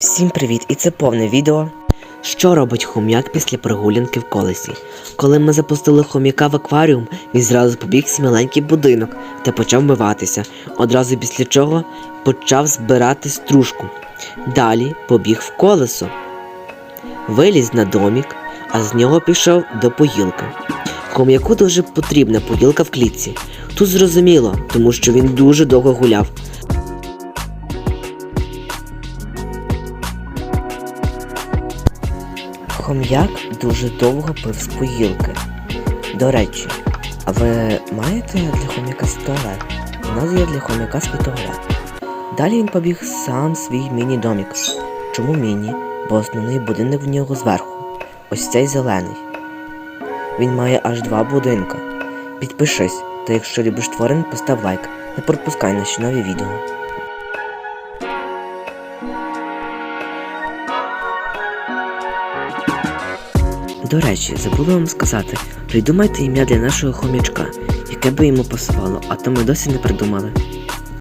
Всім привіт! І це повне відео. Що робить хом'як після прогулянки в колесі? Коли ми запустили хом'яка в акваріум, він зразу побіг в маленький будинок та почав вмиватися, одразу після чого почав збирати стружку. Далі побіг в колесо, виліз на домік, а з нього пішов до поїлки. Хом'яку дуже потрібна поїлка в клітці. Тут зрозуміло, тому що він дуже довго гуляв. Хом'як дуже довго пив з поїлки. До речі, а ви маєте для хом'яка туалет? У нас є для хом'яка свій туалет. Далі він побіг сам свій міні-домік. Чому міні? Бо основний будинок в нього зверху. Ось цей зелений. Він має аж два будинка. Підпишись, та якщо любиш тварин, постав лайк. Не пропускай наші нові відео. До речі, забула вам сказати, придумайте ім'я для нашого хомячка, яке би йому пасувало, а то ми досі не придумали.